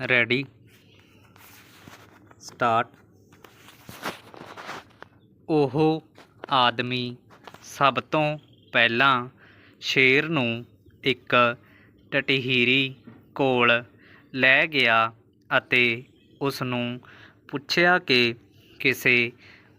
Ready start ਉਹ ਆਦਮੀ ਸਭ ਤੋਂ ਪਹਿਲਾਂ ਸ਼ੇਰ ਨੂੰ ਇੱਕ ਟਟੀਹਰੀ ਕੋਲ ਲੈ ਗਿਆ ਅਤੇ ਉਸ ਨੂੰ ਪੁੱਛਿਆ ਕਿ ਕਿਸੇ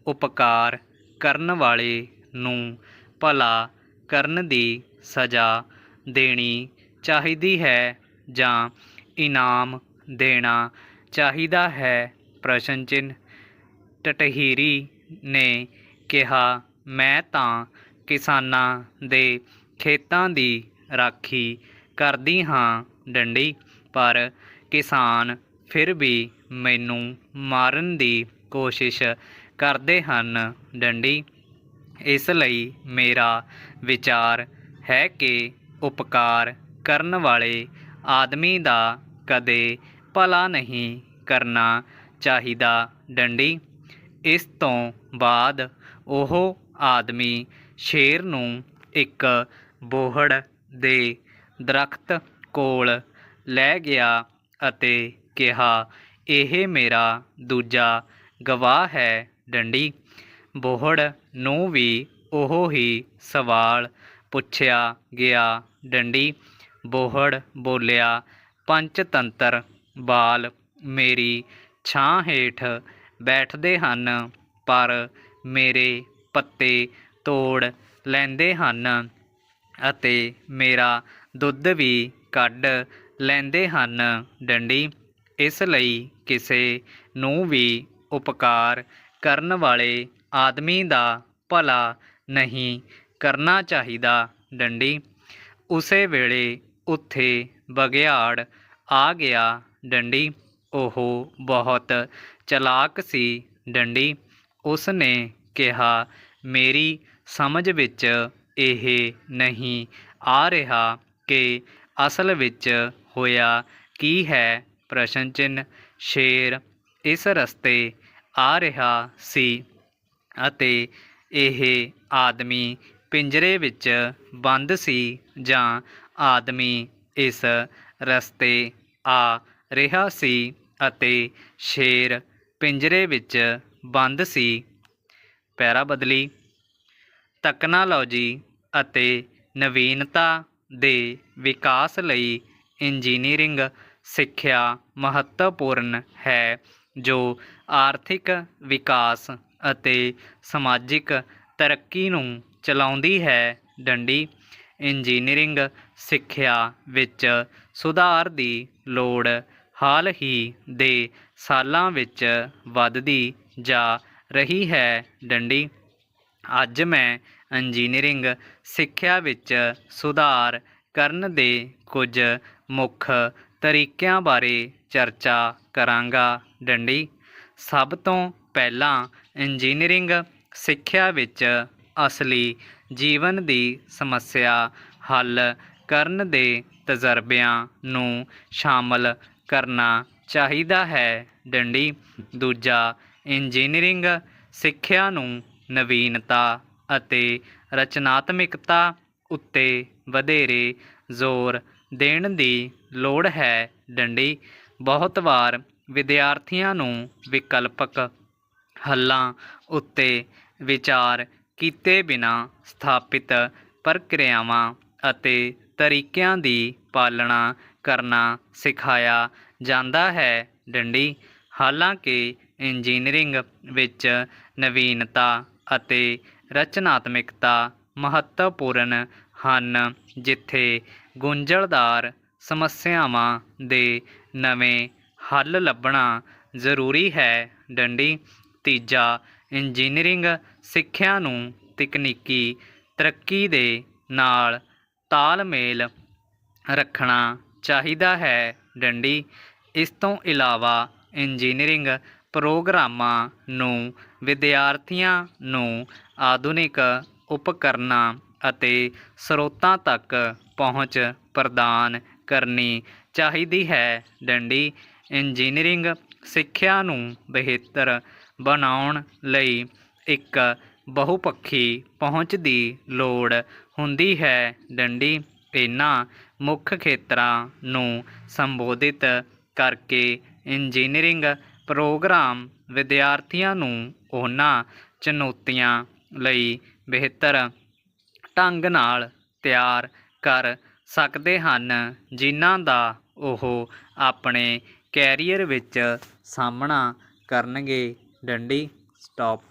ਉਪਕਾਰ ਕਰਨ ਵਾਲੇ ਨੂੰ ਭਲਾ ਕਰਨ ਦੀ ਸਜ਼ਾ ਦੇਣੀ ਚਾਹੀਦੀ ਹੈ ਜਾਂ ਇਨਾਮ ਦੇਣਾ ਚਾਹੀਦਾ ਹੈ। ਪ੍ਰਸ਼ਨ ਚਿੰਨ੍ਹ। ਟਟਹੀਰੀ ਨੇ ਕਿਹਾ, ਮੈਂ ਤਾਂ ਕਿਸਾਨਾਂ ਦੇ ਖੇਤਾਂ ਦੀ ਰਾਖੀ ਕਰਦੀ ਹਾਂ ਡੰਡੀ, ਪਰ ਕਿਸਾਨ ਫਿਰ ਵੀ ਮੈਨੂੰ ਮਾਰਨ ਦੀ ਕੋਸ਼ਿਸ਼ ਕਰਦੇ ਹਨ ਡੰਡੀ। ਇਸ ਲਈ ਮੇਰਾ ਵਿਚਾਰ ਹੈ ਕਿ ਉਪਕਾਰ ਕਰਨ ਵਾਲੇ ਆਦਮੀ ਦਾ ਕਦੇ ਭਲਾ ਨਹੀਂ ਕਰਨਾ ਚਾਹੀਦਾ ਡੰਡੀ। ਇਸ ਤੋਂ ਬਾਅਦ ਉਹ ਆਦਮੀ ਸ਼ੇਰ ਨੂੰ ਇੱਕ ਬੋਹੜ ਦੇ ਦਰਖਤ ਕੋਲ ਲੈ ਗਿਆ ਅਤੇ ਕਿਹਾ, ਇਹ ਮੇਰਾ ਦੂਜਾ ਗਵਾਹ ਹੈ ਡੰਡੀ। ਬੋਹੜ ਨੂੰ ਵੀ ਉਹ ਹੀ ਸਵਾਲ ਪੁੱਛਿਆ ਗਿਆ। ਡੰਡੀ ਬੋਹੜ ਬੋਲਿਆ, ਪੰਚਤੰਤਰ ਬਾਲ ਮੇਰੀ ਛਾਂ ਹੇਠ ਬੈਠਦੇ ਹਨ, ਪਰ ਮੇਰੇ ਪੱਤੇ ਤੋੜ ਲੈਂਦੇ ਹਨ ਅਤੇ ਮੇਰਾ ਦੁੱਧ ਵੀ ਕੱਢ ਲੈਂਦੇ ਹਨ। ਡੰਡੀ, ਇਸ ਲਈ ਕਿਸੇ ਨੂੰ ਵੀ ਉਪਕਾਰ ਕਰਨ ਵਾਲੇ ਆਦਮੀ ਦਾ ਭਲਾ ਨਹੀਂ ਕਰਨਾ ਚਾਹੀਦਾ। ਡੰਡੀ, ਉਸੇ ਵੇਲੇ ਉੱਥੇ ਬਗਿਆੜ ਆ ਗਿਆ। ਡੰਡੀ, ਉਹ ਬਹੁਤ ਚਲਾਕ ਸੀ ਡੰਡੀ। ਉਸ ਨੇ ਕਿਹਾ, ਮੇਰੀ ਸਮਝ ਵਿੱਚ ਇਹ ਨਹੀਂ ਆ ਰਿਹਾ ਕਿ ਅਸਲ ਵਿੱਚ ਹੋਇਆ ਕੀ ਹੈ। ਪ੍ਰਸ਼ਨ ਚਿੰਨ੍ਹ ਸ਼ੇਰ ਇਸ ਰਸਤੇ ਆ ਰਿਹਾ ਸੀ ਅਤੇ ਇਹ ਆਦਮੀ ਪਿੰਜਰੇ ਵਿੱਚ ਬੰਦ ਸੀ ਜਾਂ ਆਦਮੀ ਇਸ ਰਸਤੇ ਆ ਰਿਹਾ ਸੀ ਅਤੇ ਸ਼ੇਰ ਪਿੰਜਰੇ ਵਿੱਚ ਬੰਦ ਸੀ। ਪੈਰਾ ਬਦਲੀ। ਤਕਨਾਲੋਜੀ ਅਤੇ ਨਵੀਨਤਾ ਦੇ ਵਿਕਾਸ ਲਈ ਇੰਜੀਨੀਅਰਿੰਗ ਸਿੱਖਿਆ ਮਹੱਤਵਪੂਰਨ ਹੈ, ਜੋ ਆਰਥਿਕ ਵਿਕਾਸ ਅਤੇ ਸਮਾਜਿਕ ਤਰੱਕੀ ਨੂੰ ਚਲਾਉਂਦੀ ਹੈ। ਡੰਡੀ। ਇੰਜੀਨੀਅਰਿੰਗ ਸਿੱਖਿਆ ਵਿੱਚ ਸੁਧਾਰ ਦੀ ਲੋੜ ਹਾਲ ਹੀ ਦੇ ਸਾਲਾਂ ਵਿੱਚ ਵੱਧਦੀ ਜਾ ਰਹੀ ਹੈ ਡੰਡੀ। ਅੱਜ ਮੈਂ ਇੰਜੀਨੀਅਰਿੰਗ ਸਿੱਖਿਆ ਵਿੱਚ ਸੁਧਾਰ ਕਰਨ ਦੇ ਕੁਝ ਮੁੱਖ ਤਰੀਕਿਆਂ ਬਾਰੇ ਚਰਚਾ ਕਰਾਂਗਾ ਡੰਡੀ। ਸਭ ਤੋਂ ਪਹਿਲਾਂ ਇੰਜੀਨੀਅਰਿੰਗ ਸਿੱਖਿਆ ਵਿੱਚ ਅਸਲੀ ਜੀਵਨ ਦੀ ਸਮੱਸਿਆ ਹੱਲ ਕਰਨ ਦੇ ਤਜਰਬਿਆਂ ਨੂੰ ਸ਼ਾਮਲ ਕਰਨਾ ਚਾਹੀਦਾ ਹੈ। ਡੰਡੀ, ਦੂਜਾ, ਇੰਜੀਨੀਅਰਿੰਗ ਸਿੱਖਿਆ ਨੂੰ ਨਵੀਨਤਾ ਅਤੇ ਰਚਨਾਤਮਿਕਤਾ ਉੱਤੇ ਵਧੇਰੇ ਜ਼ੋਰ ਦੇਣ ਦੀ ਲੋੜ ਹੈ। ਡੰਡੀ, ਬਹੁਤ ਵਾਰ ਵਿਦਿਆਰਥੀਆਂ ਨੂੰ ਵਿਕਲਪਕ ਹੱਲਾਂ ਉੱਤੇ ਵਿਚਾਰ ਕੀਤੇ ਬਿਨਾਂ ਸਥਾਪਿਤ ਪ੍ਰਕਿਰਿਆਵਾਂ ਅਤੇ ਤਰੀਕਿਆਂ ਦੀ ਪਾਲਣਾ ਕਰਨਾ ਸਿਖਾਇਆ ਜਾਂਦਾ ਹੈ ਡੰਡੀ। ਹਾਲਾਂਕਿ ਇੰਜੀਨੀਅਰਿੰਗ ਵਿੱਚ ਨਵੀਨਤਾ ਅਤੇ ਰਚਨਾਤਮਿਕਤਾ ਮਹੱਤਵਪੂਰਨ ਹਨ, ਜਿੱਥੇ ਗੁੰਝਲਦਾਰ ਸਮੱਸਿਆਵਾਂ ਦੇ ਨਵੇਂ ਹੱਲ ਲੱਭਣਾ ਜ਼ਰੂਰੀ ਹੈ। ਡੰਡੀ, ਤੀਜਾ, ਇੰਜੀਨੀਅਰਿੰਗ ਸਿੱਖਿਆ ਨੂੰ ਤਕਨੀਕੀ ਤਰੱਕੀ ਦੇ ਨਾਲ ਤਾਲਮੇਲ ਰੱਖਣਾ ਚਾਹੀਦਾ ਹੈ। ਡੰਡੀ, ਇਸ ਤੋਂ ਇਲਾਵਾ ਇੰਜੀਨੀਅਰਿੰਗ ਪ੍ਰੋਗਰਾਮਾਂ ਨੂੰ ਵਿਦਿਆਰਥੀਆਂ ਨੂੰ ਆਧੁਨਿਕ ਉਪਕਰਨਾਂ ਅਤੇ ਸਰੋਤਾਂ ਤੱਕ ਪਹੁੰਚ ਪ੍ਰਦਾਨ ਕਰਨੀ ਚਾਹੀਦੀ ਹੈ। ਡੰਡੀ ਇੰਜੀਨੀਅਰਿੰਗ ਸਿੱਖਿਆ ਨੂੰ ਬਿਹਤਰ ਬਣਾਉਣ ਲਈ ਇੱਕ ਬਹੁਪੱਖੀ ਪਹੁੰਚ ਦੀ ਲੋੜ ਹੁੰਦੀ ਹੈ ਡੰਡੀ। ਇਹਨਾਂ ਮੁੱਖ ਖੇਤਰਾਂ ਨੂੰ ਸੰਬੋਧਿਤ ਕਰਕੇ ਇੰਜੀਨੀਅਰਿੰਗ ਪ੍ਰੋਗਰਾਮ ਵਿਦਿਆਰਥੀਆਂ ਨੂੰ ਉਹਨਾਂ ਚੁਣੌਤੀਆਂ ਲਈ ਬਿਹਤਰ ਢੰਗ ਨਾਲ ਤਿਆਰ ਕਰ ਸਕਦੇ ਹਨ, ਜਿਨ੍ਹਾਂ ਦਾ ਉਹ ਆਪਣੇ ਕੈਰੀਅਰ ਵਿੱਚ ਸਾਹਮਣਾ ਕਰਨਗੇ। ਡੰਡੀ, ਸਟਾਪ।